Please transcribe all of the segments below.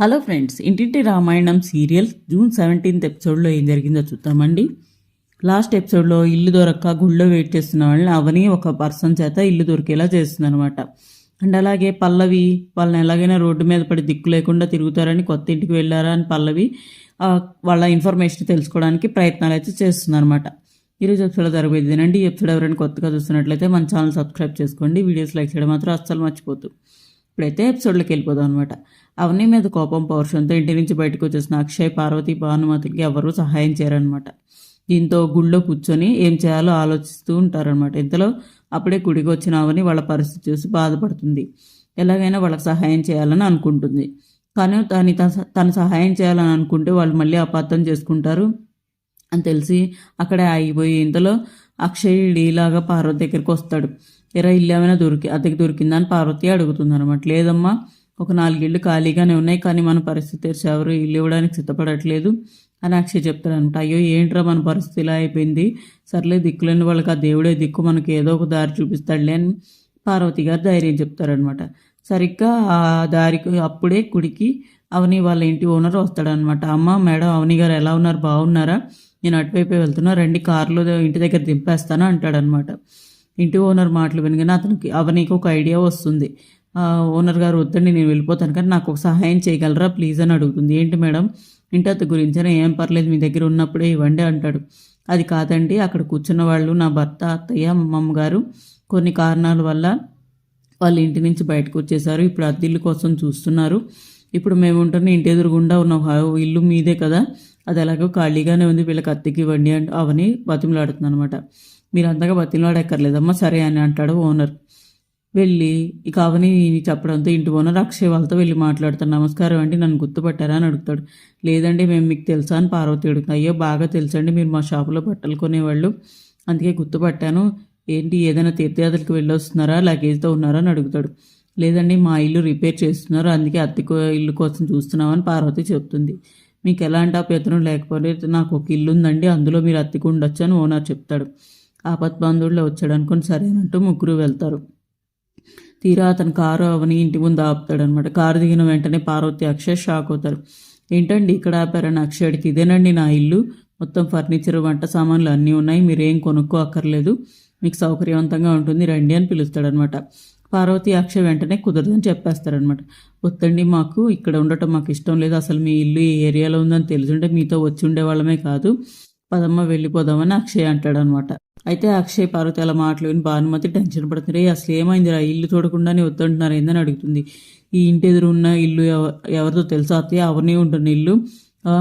Hello friends ఇంటింటి Ramayanam serial June seventeenth ఎపిసోడ్లో ఏం జరిగిందో చూద్దామండి. లాస్ట్ ఎపిసోడ్లో ఇల్లు దొరక్క గుళ్ళో వెయిట్ చేస్తున్న వాళ్ళని అవని ఒక పర్సన్ చేత ఇల్లు దొరికేలా చేస్తుందనమాట అండ్ అలాగే పల్లవి వాళ్ళని ఎలాగైనా రోడ్డు మీద పడి దిక్కు లేకుండా తిరుగుతారని కొత్త ఇంటికి వెళ్ళారా అని పల్లవి వాళ్ళ ఇన్ఫర్మేషన్ తెలుసుకోవడానికి ప్రయత్నాలు అయితే చేస్తుందనమాట ఈరోజు ఎపిసోడ్ జరగబోయేది అండి ఈ ఎపిసోడ్ ఎవరైనా కొత్తగా చూస్తున్నట్లయితే మన ఛానల్ సబ్స్క్రైబ్ చేసుకోండి. వీడియోస్ లైక్ చేయడం మాత్రం అస్సలు మర్చిపోతుంది ఇప్పుడైతే ఎపిసోడ్లోకి వెళ్ళిపోదాం అనమాట అవని మీద కోపం పౌరుషంతో ఇంటి నుంచి బయటకు వచ్చేసిన అక్షయ్ పార్వతి భానుమతికి ఎవరు సహాయం చేయరనమాట దీంతో గుళ్ళో కూర్చొని ఏం చేయాలో ఆలోచిస్తూ ఉంటారనమాట ఇంతలో అప్పుడే గుడికి వచ్చిన అవని వాళ్ళ పరిస్థితి చూసి బాధపడుతుంది. ఎలాగైనా వాళ్ళకి సహాయం చేయాలని అనుకుంటుంది. కానీ తను తను సహాయం చేయాలని అనుకుంటే వాళ్ళు మళ్ళీ అపార్థం చేసుకుంటారు అని తెలిసి అక్కడే ఆగిపోయి ఇంతలో అక్షయ్ డీలాగా పార్వతి దగ్గరికి వస్తాడు. ఇరా ఇల్లు ఏమైనా దొరికి అద్దెకి దొరికిందని పార్వతి అడుగుతుంది అనమాట లేదమ్మా ఒక నాలుగేళ్ళు ఖాళీగానే ఉన్నాయి కానీ మన పరిస్థితి తెలిసి ఎవరు ఇల్లు ఇవ్వడానికి సిద్ధపడట్లేదు అని అక్షయ్ చెప్తారనమాట అయ్యో ఏంట్రా మన పరిస్థితి ఇలా అయిపోయింది? సర్లే దిక్కులేని వాళ్ళకి ఆ దేవుడే దిక్కు మనకి ఏదో ఒక దారి చూపిస్తాడులే అని పార్వతి గారు ధైర్యం చెప్తారనమాట సరిగ్గా ఆ దారికి అప్పుడే కుడికి అవని వాళ్ళ ఇంటి ఓనర్ వస్తాడనమాట అమ్మ మేడం అవని గారు ఎలా ఉన్నారు? బాగున్నారా? నేను అటువైపు వెళ్తున్నా రండి కారులో ఇంటి దగ్గర దింపేస్తాను అంటాడనమాట ఇంటి ఓనర్ మాటలు వినగానే అతనికి అవనికి ఒక ఐడియా వస్తుంది. ఓనర్ గారు వద్దండి నేను వెళ్ళిపోతాను కానీ నాకు ఒక సహాయం చేయగలరా ప్లీజ్ అని అడుగుతుంది. ఏంటి మేడం? ఇంటి అత్త గురించి ఏం పర్లేదు మీ దగ్గర ఉన్నప్పుడే ఇవ్వండి అంటాడు. అది కాదండి అక్కడ కూర్చున్న వాళ్ళు నా భర్త అత్తయ్య అమ్మమ్మ గారు కొన్ని కారణాల వల్ల వాళ్ళ ఇంటి నుంచి బయటకు వచ్చేసారు. ఇప్పుడు అద్దిల్లు కోసం చూస్తున్నారు. ఇప్పుడు మేము ఉంటున్న ఇంటి ఎదురుగుండా ఉన్న ఇల్లు మీదే కదా. అది ఎలాగో ఖాళీగానే ఉంది వీళ్ళకి అద్దెకి ఇవ్వండి అని అవని బతిమలాడుతుంది అనమాట మీరు అంతగా బతిమలాడక్కర్లేదమ్మా సరే అని అంటాడు ఓనర్. వెళ్ళి ఇక అవని చెప్పడంతో ఇంటి ఓనర్ అక్షయ్ వాళ్ళతో వెళ్ళి మాట్లాడతాను నమస్కారం అండి నన్ను గుర్తుపట్టారా అని అడుగుతాడు. లేదండి మేము మీకు తెలుసా అని పార్వతి అడుగుతుంది. అయ్యో బాగా తెలుసండి మీరు మా షాపులో బట్టలు కొనేవాళ్ళు. అందుకే గుర్తుపట్టాను. ఏంటి ఏదైనా తీర్థయాత్రలకు వెళ్ళొస్తున్నారా లగేజ్తో ఉన్నారా అని అడుగుతాడు. లేదండి మా ఇల్లు రిపేర్ చేస్తున్నారు అందుకే అద్దె ఇల్లు కోసం చూస్తున్నామని పార్వతి చెప్తుంది. మీకు ఎలాంటి అభ్యర్థనం లేకపోతే నాకు ఒక ఇల్లు ఉందండి అందులో మీరు అద్దెకు ఉండొచ్చు అని ఓనర్ చెప్తాడు. ఆపత్ బంధువుల్లో వచ్చాడు అనుకుని సరేనంటూ ముగ్గురు వెళ్తారు. తీరా అతను కారు అవని ఇంటి ముందు ఆపుతాడు అనమాట కారు దిగిన వెంటనే పార్వతి అక్షయ్ షాక్ అవుతారు. ఏంటండి ఇక్కడ ఆపారని అక్షయ్కి ఇదేనండి నా ఇల్లు? మొత్తం ఫర్నిచర్ వంట సామాన్లు అన్నీ ఉన్నాయి. మీరేం కొనుక్కో అక్కర్లేదు. మీకు సౌకర్యవంతంగా ఉంటుంది. రండి అని పిలుస్తాడనమాట పార్వతి అక్షయ్ వెంటనే కుదరదని చెప్పేస్తారనమాట వద్దండి మాకు. ఇక్కడ ఉండటం మాకు ఇష్టం లేదు. అసలు మీ ఇల్లు ఈ ఏరియాలో ఉందని తెలుసుంటే మీతో వచ్చి ఉండేవాళ్ళమే కాదు. పదమ్మ వెళ్ళిపోదామని అక్షయ్ అంటాడనమాట అయితే అక్షయ్ పార్వతి అలా మాటలు విని భానుమతి టెన్షన్ పడుతుంది. అసలు ఏమైందిరా? ఇల్లు చూడకుండానే వద్దంటున్నారు. ఏందని అడుగుతుంది. ఈ ఇంటి ఎదురు ఉన్న ఇల్లు ఎవ- ఎవరితో తెలుసా అత్తయ్య? అవన్నీ ఉంటుంది ఇల్లు?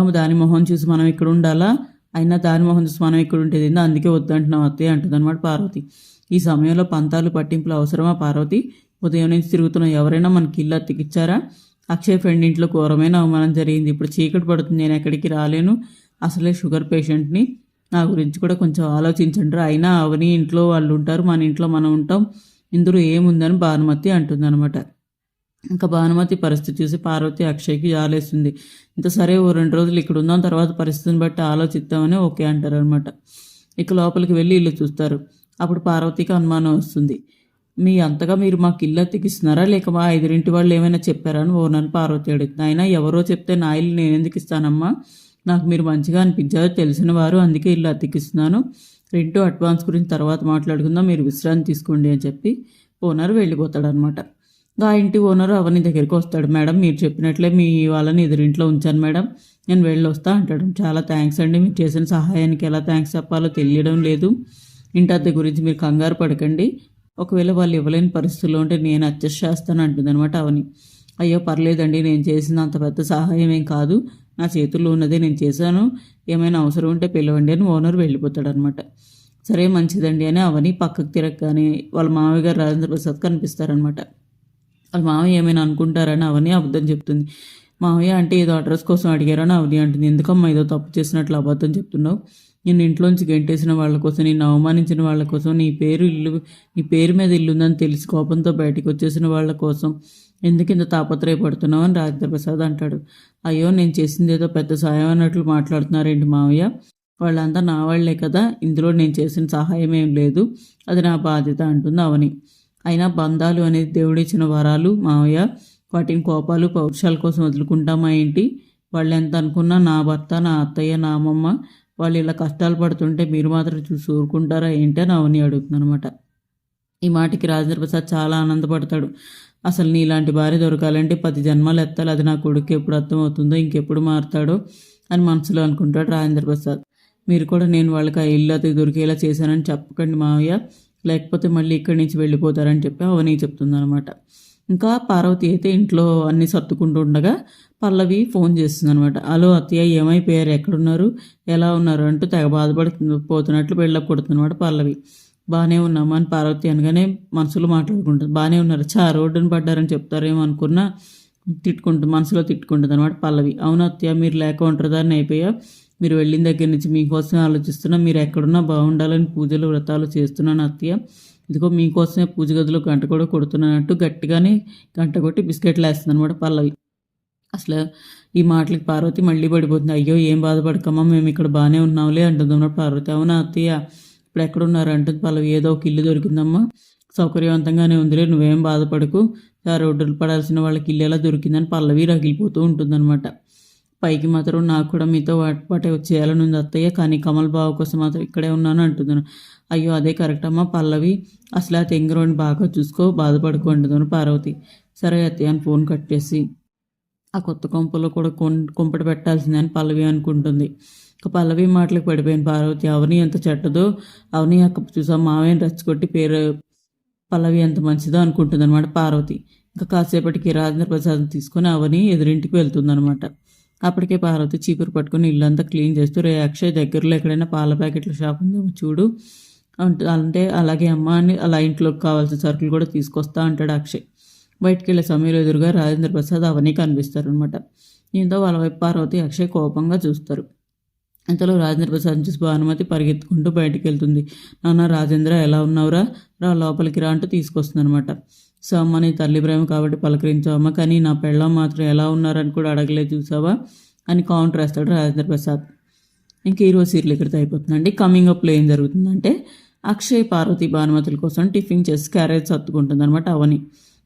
దాని మొహం చూసి మనం ఇక్కడ ఉండాలా? అయినా దాని మొహం చూసి మనం ఇక్కడ ఉంటుంది ఏందో? అందుకే వద్దంటున్నాం అత్తయ్య అంటుంది అనమాట పార్వతి. ఈ సమయంలో పంతాలు పట్టింపులు అవసరమా పార్వతి? ఉదయం నుంచి తిరుగుతున్న ఎవరైనా మనకి ఇల్లు అతికిచ్చారా? అక్షయ్ ఫ్రెండ్ ఇంట్లో ఘోరమైన అవమానం జరిగింది. ఇప్పుడు చీకటి పడుతుంది. నేను ఎక్కడికి రాలేను. అసలే షుగర్ పేషెంట్ని నా గురించి కూడా కొంచెం ఆలోచించండి అయినా అవని ఇంట్లో వాళ్ళు ఉంటారు మన ఇంట్లో మనం ఉంటాం. ఇందులో ఏముందని భానుమతి అంటుందన్నమాట. ఇంకా భానుమతి పరిస్థితి చూసి పార్వతి అక్షయ్కి జాలేస్తుంది. ఇంత సరే ఓ రెండు రోజులు ఇక్కడ ఉందాం తర్వాత పరిస్థితిని బట్టి ఆలోచిద్దామని ఓకే అంటారు అనమాట ఇక లోపలికి వెళ్ళి ఇల్లు చూస్తారు. అప్పుడు పార్వతికి అనుమానం వస్తుంది. మీ అంతగా మీరు మాకు ఇల్లు అతికిస్తున్నారా? లేక మా ఐదురింటి వాళ్ళు ఏమైనా చెప్పారా? అని ఓనర్ పార్వతి అడుగుతుంది. అయినా ఎవరో చెప్తే నా ఇల్లు నేను ఎందుకు ఇస్తానమ్మా? నాకు మీరు మంచిగా అనిపించారు తెలిసిన వారు అందుకే ఇల్లు అతికిస్తున్నాను. రెంట్ అడ్వాన్స్ గురించి తర్వాత మాట్లాడుకుందాం. మీరు విశ్రాంతి తీసుకోండి అని చెప్పి ఓనర్ వెళ్ళిపోతాడు అనమాట ఆ ఇంటి ఓనర్ అవని దగ్గరికి వస్తాడు. మేడం మీరు చెప్పినట్లే మీ వాళ్ళని ఎదురింట్లో ఉంచాను మేడం. నేను వెళ్ళి వస్తా అంటాడు. చాలా థ్యాంక్స్ అండి. మీరు చేసిన సహాయానికి ఎలా థ్యాంక్స్ చెప్పాలో తెలియడం లేదు. ఇంటి అద్దె గురించి మీరు కంగారు పడకండి. ఒకవేళ వాళ్ళు ఇవ్వలేని పరిస్థితుల్లో ఉంటే నేను అడ్జస్ట్ చేస్తాను అంటుంది అనమాట అవని. అయ్యో పర్లేదండి. నేను చేసిన అంత పెద్ద సహాయం ఏం కాదు. నా చేతుల్లో ఉన్నదే నేను చేశాను. ఏమైనా అవసరం ఉంటే పిలవండి అని ఓనర్ వెళ్ళిపోతాడనమాట. సరే మంచిదండి అని అవని పక్కకు తిరగగానే వాళ్ళ మామయ్య గారు రాజేంద్ర ప్రసాద్ కనిపిస్తారనమాట. వాళ్ళ మామయ్య ఏమైనా అనుకుంటారని అవని అబద్ధం చెప్తుంది. మామయ్య అంటే ఏదో అడ్రస్ కోసం అడిగారని అవని అంటుంది. ఎందుకమ్మా ఏదో తప్పు చేసినట్లు అబద్ధం చెప్తున్నావు? నేను ఇంట్లోంచి గెంటేసిన వాళ్ళ కోసం నేను అవమానించిన వాళ్ళ కోసం నీ పేరు ఇల్లు నీ పేరు మీద ఇల్లు ఉందని తెలిసి కోపంతో బయటకు వచ్చేసిన వాళ్ళ కోసం ఎందుకు ఇంత తాపత్రయపడుతున్నావు అని రాజేంద్రప్రసాద్ అంటాడు. అయ్యో నేను చేసింది ఏదో పెద్ద సాయం అన్నట్లు మాట్లాడుతున్నారేంటి మావయ్య? వాళ్ళంతా నా వాళ్ళే కదా ఇందులో నేను చేసిన సహాయం ఏం లేదు. అది నా బాధ్యత అంటుంది అవని. అయినా బంధాలు అనేది దేవుడిచ్చిన వరాలు మావయ్య. వాటిని కోపాలు పౌరుషాల కోసం వదులుకుంటామా ఏంటి? వాళ్ళు ఎంత అనుకున్నా నా భర్త నా అత్తయ్య నా అమ్మమ్మ వాళ్ళు ఇలా కష్టాలు పడుతుంటే మీరు మాత్రం చూసి ఊరుకుంటారా ఏంటి అని అవని అడుగుతుంది అనమాట ఈ మాటకి రాజేంద్ర ప్రసాద్ చాలా ఆనందపడతాడు. అసలు నీలాంటి భార్య దొరకాలంటే పది జన్మలు ఎత్తాలి. అది నా కొడుకు ఎప్పుడు అర్థమవుతుందో ఇంకెప్పుడు మారుతాడో అని మనసులో అనుకుంటాడు రాజేంద్ర ప్రసాద్. మీరు కూడా నేను వాళ్ళకి ఆ ఇల్లు అతి దొరికేలా చేశానని చెప్పకండి మావయ్య. లేకపోతే మళ్ళీ ఇక్కడి నుంచి వెళ్ళిపోతారని చెప్పి అవని చెప్తుందనమాట ఇంకా పార్వతి అయితే ఇంట్లో అన్నీ సర్దుకుంటూ ఉండగా పల్లవి ఫోన్ చేస్తుంది అనమాట హలో అత్తయ్య ఏమైపోయారు? ఎక్కడున్నారు? ఎలా ఉన్నారు? అంటూ తెగ బాధపడుతుంది పోతున్నట్లు వెళ్ళప్ కొడుతుందన్నమాట పల్లవి. బాగానే ఉన్నామా అని పార్వతి అనగానే మనసులో మాట్లాడుకుంటుంది. బాగానే ఉన్నారు. చా రోడ్డును పడ్డారని చెప్తారేమో అనుకున్నా తిట్టుకుంటుంది మనసులో తిట్టుకుంటుంది అనమాట పల్లవి. అవును అత్తయ్య మీరు లేక ఒంటరిదారిని అయిపోయా? మీరు వెళ్ళిన దగ్గర నుంచి మీకోసమే ఆలోచిస్తున్నా మీరు ఎక్కడున్నా బాగుండాలని పూజలు వ్రతాలు చేస్తున్నాను అత్తయ్య. ఇదిగో మీకోసమే పూజ గదిలో గంట కూడా కొడుతున్నానంటూ గట్టిగానే గంట కొట్టి బిస్కెట్లు వేస్తుంది అనమాట పల్లవి. అసలు ఈ మాటలకి పార్వతి మళ్ళీ పడిపోతుంది. అయ్యో ఏం బాధపడకమ్మా మేము ఇక్కడ బాగానే ఉన్నాంలే అంటుంది పార్వతి. అవునా అత్తయ్య? ఇప్పుడు ఎక్కడున్నారు? అంటుంది పల్లవి ఏదో ఒక ఇల్లు దొరికిందమ్మా. సౌకర్యవంతంగానే ఉందిలే నువ్వేం బాధపడకు. రోడ్డు రోడ్డులు పడాల్సిన వాళ్ళకి ఇల్లు ఎలా దొరికిందని పల్లవి రగిలిపోతూ ఉంటుందన్నమాట. పైకి మాత్రం నాకు కూడా మీతో పాటే వచ్చేయాలని ఉంది అత్తయ్య. కానీ కమల్ బావ కోసం మాత్రం ఇక్కడే ఉన్నాను అంటున్నాను. అయ్యో అదే కరెక్ట్ అమ్మా పల్లవి. అసలు ఆ తెంగరోని బాగా చూసుకో బాధపడుకో అంటున్నాను పార్వతి. సరే అత్తయ్య అని ఫోన్ కట్టేసి ఆ కొత్త కొంపలో కూడా కొం కుంపటి పెట్టాల్సిందని పల్లవి అనుకుంటుంది. ఇక పల్లవి మాటలకు పడిపోయిన పార్వతి అవని ఎంత చెడ్డదో అవని అక్క చూసా మావయ్యని రెచ్చగొట్టి పేరు పల్లవి ఎంత మంచిదో అనుకుంటుంది అనమాట పార్వతి. ఇంకా కాసేపటికి రాజేంద్ర ప్రసాదం తీసుకొని అవని ఎదురింటికి వెళ్తుందనమాట అప్పటికే పార్వతి చీపురు పట్టుకొని ఇల్లంతా క్లీన్ చేస్తూ రే అక్షయ్ దగ్గరలో ఎక్కడైనా పాల ప్యాకెట్ల షాప్ ఉందేమో చూడు. అంటే అలాగే అమ్మ అని అలా ఇంట్లోకి కావాల్సిన సరుకులు కూడా తీసుకొస్తా అంటాడు అక్షయ్. బయటికి వెళ్ళే సమయంలో ఎదురుగా రాజేంద్ర ప్రసాద్ అవన్నీ కనిపిస్తారు అనమాట దీంతో వాళ్ళ వైపు పార్వతి అక్షయ్ కోపంగా చూస్తారు. ఇంతలో రాజేంద్ర ప్రసాద్ చూసి భానుమతి పరిగెత్తుకుంటూ బయటికి వెళ్తుంది నాన్న రాజేంద్ర ఎలా ఉన్నావురా? రా లోపలికి రా అంటూ తీసుకొస్తుంది అనమాట సో అమ్మ నీ తల్లి ప్రేమ కాబట్టి పలకరించావమ్మ కానీ నా పెళ్ళం మాత్రం ఎలా ఉన్నారని కూడా అడగలేదు చూసావా? అని కౌంటర్ వేస్తాడు రాజేంద్ర ప్రసాద్. ఇంక ఈరోజు సీరియల్ ఇక్కడితో అయిపోతుందండి. కమింగ్ అప్లో ఏం జరుగుతుందంటే అక్షయ్ పార్వతి భానుమతుల కోసం టిఫిన్ చేసి క్యారేజ్ సర్దుకుంటుంది అనమాట అవని.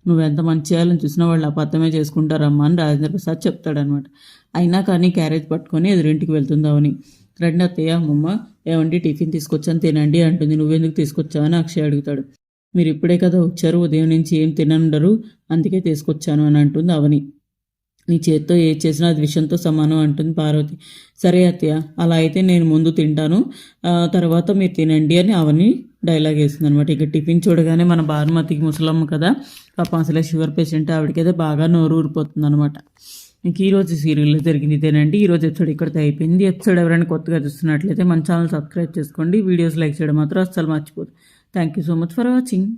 నువ్వెంత మంచి చేయాలని చూసినా వాళ్ళు అబద్ధమే చేసుకుంటారమ్మా అని రాజేంద్ర ప్రసాద్ చెప్తాడనమాట. అయినా కానీ క్యారేజ్ పట్టుకొని ఎదురింటికి వెళ్తుంది అవని రండి అత్తయ్య అమ్మమ్మ ఏమండి టిఫిన్ తీసుకొచ్చాను తినండి అంటుంది. నువ్వెందుకు తీసుకొచ్చావని అని అక్షయ్ అడుగుతాడు. మీరు ఇప్పుడే కదా వచ్చారు ఉదయం నుంచి ఏం తిననుండరు అందుకే తీసుకొచ్చాను అని అంటుంది అవని. నీ చేత్తో ఏ చేసినా అది విషయంతో సమానం అంటుంది పార్వతి. సరే అత్తయ్య అలా అయితే నేను ముందు తింటాను. తర్వాత మీరు తినండి అని అవని డైలాగ్ వేస్తుంది అనమాట ఇక టిఫిన్ చూడగానే మన భానుమతికి ముసలమ్మ కదా పాపం అసలే షుగర్ పేషెంట్ ఆవిడకైతే బాగా నోరు ఊరిపోతుంది అనమాట ఇంక ఈరోజు సీరియల్లో జరిగింది ఇదేనండి ఈరోజు ఎపిసోడ్ ఇక్కడితో అయిపోయింది. ఎపిసోడ్ ఎవరైనా కొత్తగా చూస్తున్నట్లయితే మన ఛానల్ సబ్స్క్రైబ్ చేసుకోండి. వీడియోస్ లైక్ చేయడం మాత్రం అస్సలు మర్చిపోదు. Thank you so much for watching